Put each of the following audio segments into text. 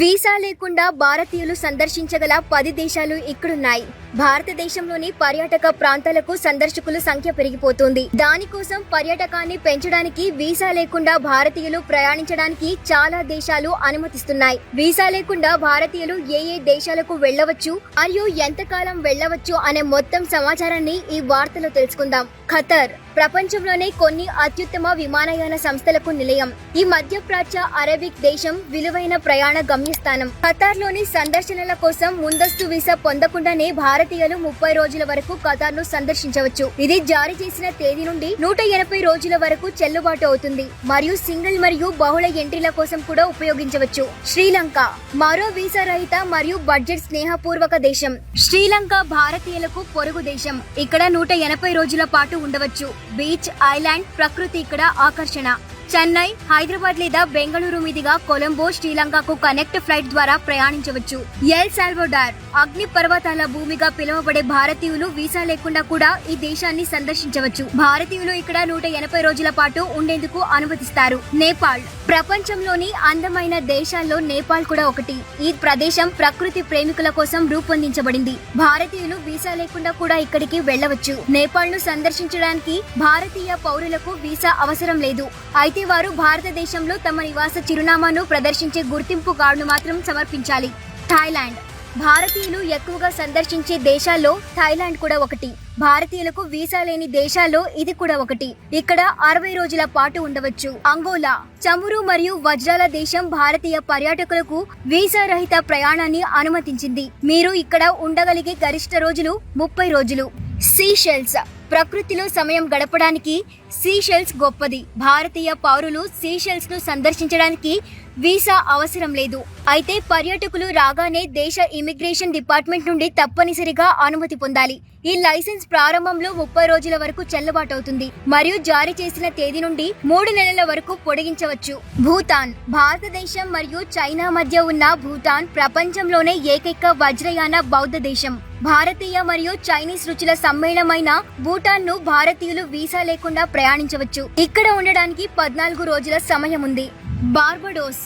Visa లేకుండా భారతీయులు సందర్శించగల పది దేశాలు ఇక్కడున్నాయి. భారతదేశంలోని పర్యాటక ప్రాంతాలకు సందర్శకుల సంఖ్య పెరిగిపోతుంది. దానికోసం పర్యాటకాన్ని పెంచడానికి వీసా లేకుండా భారతీయులు ప్రయాణించడానికి చాలా దేశాలు అనుమతిస్తున్నాయి. వీసా లేకుండా భారతీయులు ఏ ఏ దేశాలకు వెళ్ళవచ్చు మరియు ఎంతకాలం వెళ్ళవచ్చు అనే మొత్తం సమాచారాన్ని ఈ వార్తలో తెలుసుకుందాం. ఖతర్ ప్రపంచంలోనే కొన్ని అత్యుత్తమ విమానయాన సంస్థలకు నిలయం. ఈ మధ్యప్రాచ్య అరబిక్ దేశం విలువైన ప్రయాణ గమ్యస్థానం. ఖతార్లోని సందర్శనల కోసం ముందస్తు వీసా పొందకుండానే భారతీయులు ముప్పై రోజుల వరకు ఖతార్ను సందర్శించవచ్చు. ఇది జారీ చేసిన తేదీ నుండి నూట ఎనభై రోజుల వరకు చెల్లుబాటు అవుతుంది. మరియు సింగిల్ మరియు బహుళ ఎంట్రీల కోసం కూడా ఉపయోగించవచ్చు. శ్రీలంక. మరో వీసా రహిత మరియు బడ్జెట్ స్నేహపూర్వక దేశం. శ్రీలంక భారతీయులకు పొరుగు దేశం. ఇక్కడ నూట ఎనభై రోజుల పాటు ఉండవచ్చు. బీచ్ ఐలాండ్ ప్రకృతి ఇక్కడ ఆకర్షణ. చెన్నై హైదరాబాద్ లేదా బెంగళూరు మీదుగా కొలంబో శ్రీలంకకు కనెక్ట్ ఫ్లైట్ ద్వారా ప్రయాణించవచ్చు. ఎల్ సాల్వోడార్ అగ్ని పర్వతాల భూమిగా పిలువబడే భారతీయులు వీసా లేకుండా కూడా ఈ దేశాన్ని సందర్శించవచ్చు. భారతీయులు ఇక్కడ నూట ఎనభై రోజుల పాటు ఉండేందుకు అనుమతిస్తారు. నేపాల్ ప్రపంచంలోని అందమైన దేశాల్లో నేపాల్ కూడా ఒకటి. ఈ ప్రదేశం ప్రకృతి ప్రేమికుల కోసం రూపొందించబడింది. భారతీయులు వీసా లేకుండా కూడా ఇక్కడికి వెళ్ళవచ్చు. నేపాల్ను సందర్శించడానికి భారతీయ పౌరులకు వీసా అవసరం లేదు. అయితే వారు భారతదేశంలో తమ నివాస చిరునామాను ప్రదర్శించే గుర్తింపు కార్డును మాత్రం సమర్పించాలి. థాయిలాండ్. భారతీయులు ఎక్కువగా సందర్శించే దేశాల్లో థాయిలాండ్ కూడా ఒకటి. భారతీయులకు వీసా లేని దేశాల్లో ఇది కూడా ఒకటి. ఇక్కడ అరవై రోజుల పాటు ఉండవచ్చు. అంగోలా. చమురు మరియు వజ్రాల దేశం భారతీయ పర్యాటకులకు వీసా రహిత ప్రయాణాన్ని అనుమతించింది. మీరు ఇక్కడ ఉండగలిగే గరిష్ట రోజులు ముప్పై రోజులు. సీషెల్స్. ప్రకృతిలో సమయం గడపడానికి సీషెల్స్ గొప్పది. భారతీయ పౌరులు సీషెల్స్ను సందర్శించడానికి వీసా అవసరం లేదు. అయితే పర్యాటకులు రాగానే దేశ ఇమిగ్రేషన్ డిపార్ట్మెంట్ నుండి తప్పనిసరిగా అనుమతి పొందాలి. ఈ లైసెన్స్ ప్రారంభంలో ముప్పై రోజుల వరకు చెల్లుబాటు అవుతుంది మరియు జారీ చేసిన తేదీ నుండి మూడు నెలల వరకు పొడిగించవచ్చు. భూటాన్ భారతదేశం మరియు చైనా మధ్య ఉన్న భూటాన్ ప్రపంచంలోనే ఏకైక వజ్రయాన బౌద్ధ దేశం. భారతీయ మరియు చైనీస్ రుచుల సమ్మేళనమైన భూటాన్ను భారతీయులు వీసా లేకుండా ప్రయాణించవచ్చు. ఇక్కడ ఉండడానికి పద్నాలుగు రోజుల సమయం ఉంది. బార్బడోస్.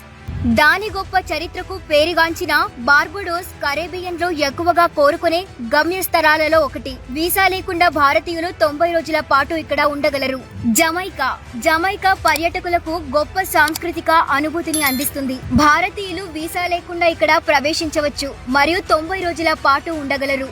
దాని గొప్ప చరిత్రకు పేరుగాంచిన బార్బడోస్ కరేబియన్లో ఎక్కువగా కోరుకునే గమ్యస్థలాలలో ఒకటి. వీసా లేకుండా భారతీయులు తొంభై రోజుల పాటు ఇక్కడ ఉండగలరు. జమైకా. జమైకా పర్యాటకులకు గొప్ప సాంస్కృతిక అనుభూతిని అందిస్తుంది. భారతీయులు వీసా లేకుండా ఇక్కడ ప్రవేశించవచ్చు. మరియు తొంభై రోజుల పాటు ఉండగలరు.